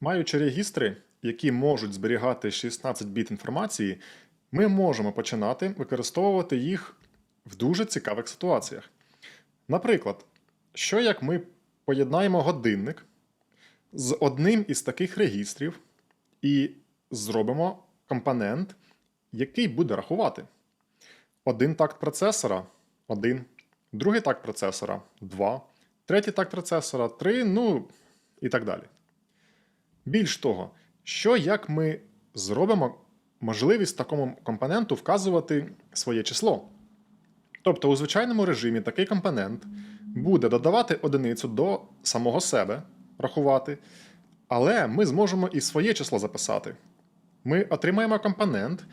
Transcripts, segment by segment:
Маючи регістри, які можуть зберігати 16 біт інформації, ми можемо починати використовувати їх в дуже цікавих ситуаціях. Наприклад, що як ми поєднаємо годинник з одним із таких регістрів і зробимо компонент, який буде рахувати. Один такт процесора 1, другий такт процесора 2, третій такт процесора 3, ну і так далі. Більш того, що як ми зробимо можливість такому компоненту вказувати своє число. Тобто у звичайному режимі такий компонент буде додавати одиницю до самого себе, рахувати, але ми зможемо і своє число записати. Ми отримаємо компонент,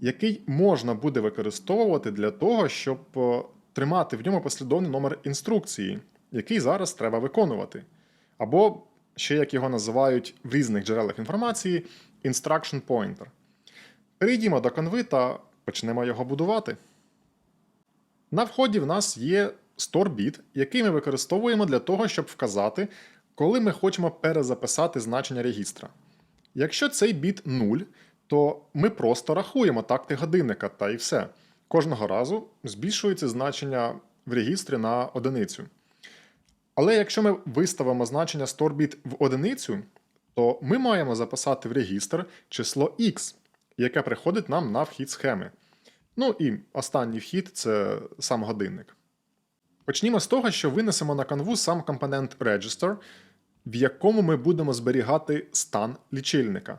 який можна буде використовувати для того, щоб е, тримати в ньому послідовний номер інструкції, який зараз треба виконувати. Або ще як його називають в різних джерелах інформації, instruction pointer. Перейдімо до конви та почнемо його будувати. На вході в нас є store-bit, який ми використовуємо для того, щоб вказати, коли ми хочемо перезаписати значення регістра. Якщо цей біт 0, то ми просто рахуємо такти годинника та і все. Кожного разу збільшується значення в регістрі на одиницю. Але якщо ми виставимо значення StoreBit в одиницю, то ми маємо записати в регістр число X, яке приходить нам на вхід схеми. Ну і останній вхід це сам годинник. Почнімо з того, що винесемо на канву сам компонент Register, в якому ми будемо зберігати стан лічильника.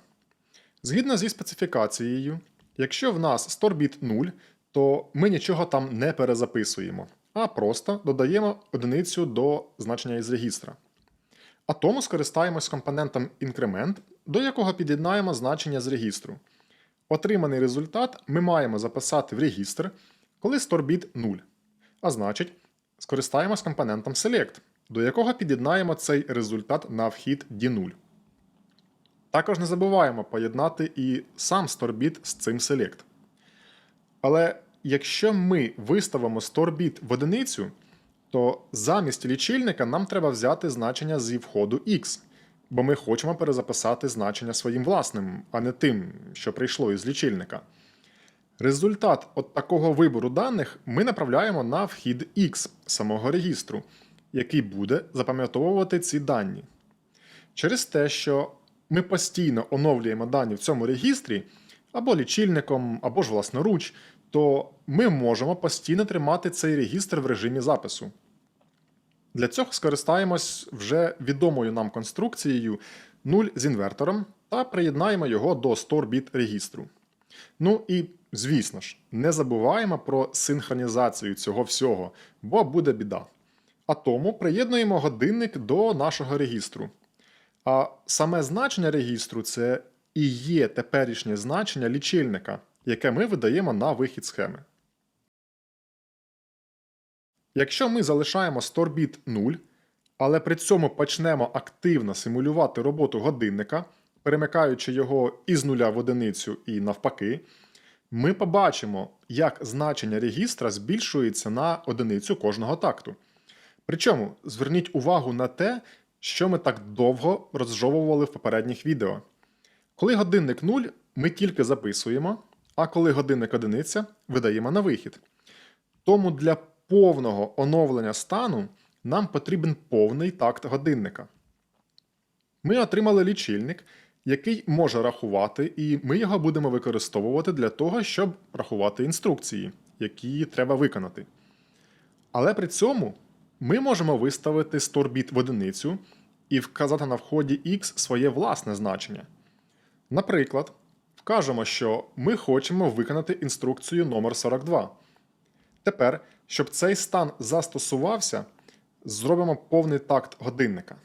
Згідно зі специфікацією, якщо в нас StoreBit 0, то ми нічого там не перезаписуємо, а просто додаємо одиницю до значення із регістра. А тому скористаємось компонентом Increment, до якого під'єднаємо значення з регістру. Отриманий результат ми маємо записати в регістр, коли StoreBit 0. А значить, скористаємось компонентом Select, до якого під'єднаємо цей результат на вхід D0. Також не забуваємо поєднати і сам StoreBit з цим Select. Але якщо ми виставимо StoreBit в одиницю, то замість лічильника нам треба взяти значення зі входу X, бо ми хочемо перезаписати значення своїм власним, а не тим, що прийшло із лічильника. Результат от такого вибору даних ми направляємо на вхід X самого регістру, який буде запам'ятовувати ці дані. Через те, що ми постійно оновлюємо дані в цьому регістрі, або лічильником, або ж власноруч, то ми можемо постійно тримати цей регістр в режимі запису. Для цього скористаємось вже відомою нам конструкцією 0 з інвертором та приєднаємо його до StoreBit регістру. Ну і, звісно ж, не забуваємо про синхронізацію цього всього, бо буде біда. А тому приєднуємо годинник до нашого регістру. А саме значення регістру це і є теперішнє значення лічильника, яке ми видаємо на вихід схеми. Якщо ми залишаємо StoreBit 0, але при цьому почнемо активно симулювати роботу годинника, перемикаючи його із нуля в одиницю і навпаки, ми побачимо, як значення регістра збільшується на одиницю кожного такту. Причому зверніть увагу на те, що ми так довго розжовували в попередніх відео. Коли годинник 0, ми тільки записуємо, а коли годинник одиниця, видаємо на вихід. Тому для повного оновлення стану нам потрібен повний такт годинника. Ми отримали лічильник, який може рахувати, і ми його будемо використовувати для того, щоб рахувати інструкції, які треба виконати. Але при цьому ми можемо виставити StoreBit в одиницю і вказати на вході X своє власне значення. Наприклад, вкажемо, що ми хочемо виконати інструкцію номер 42. Тепер, щоб цей стан застосувався, зробимо повний такт годинника.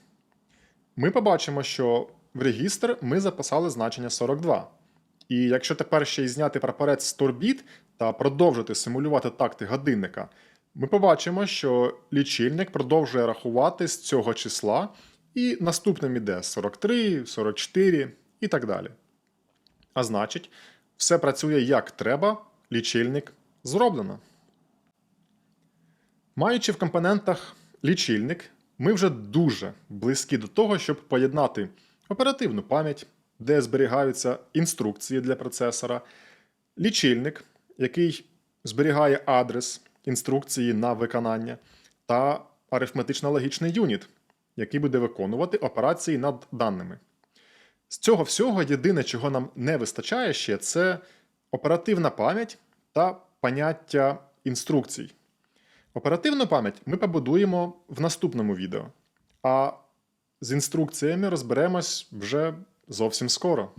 Ми побачимо, що в регістр ми записали значення 42. І якщо тепер ще й зняти прапорець з турбіт та продовжити симулювати такти годинника, ми побачимо, що лічильник продовжує рахувати з цього числа, і наступним іде 43, 44 і так далі. А значить, все працює як треба, лічильник зроблено. Маючи в компонентах лічильник, ми вже дуже близькі до того, щоб поєднати оперативну пам'ять, де зберігаються інструкції для процесора, лічильник, який зберігає адрес інструкції на виконання, та арифметично-логічний юніт, який буде виконувати операції над даними. З цього всього єдине, чого нам не вистачає ще, це оперативна пам'ять та поняття інструкцій. Оперативну пам'ять ми побудуємо в наступному відео, а з інструкціями розберемось вже зовсім скоро.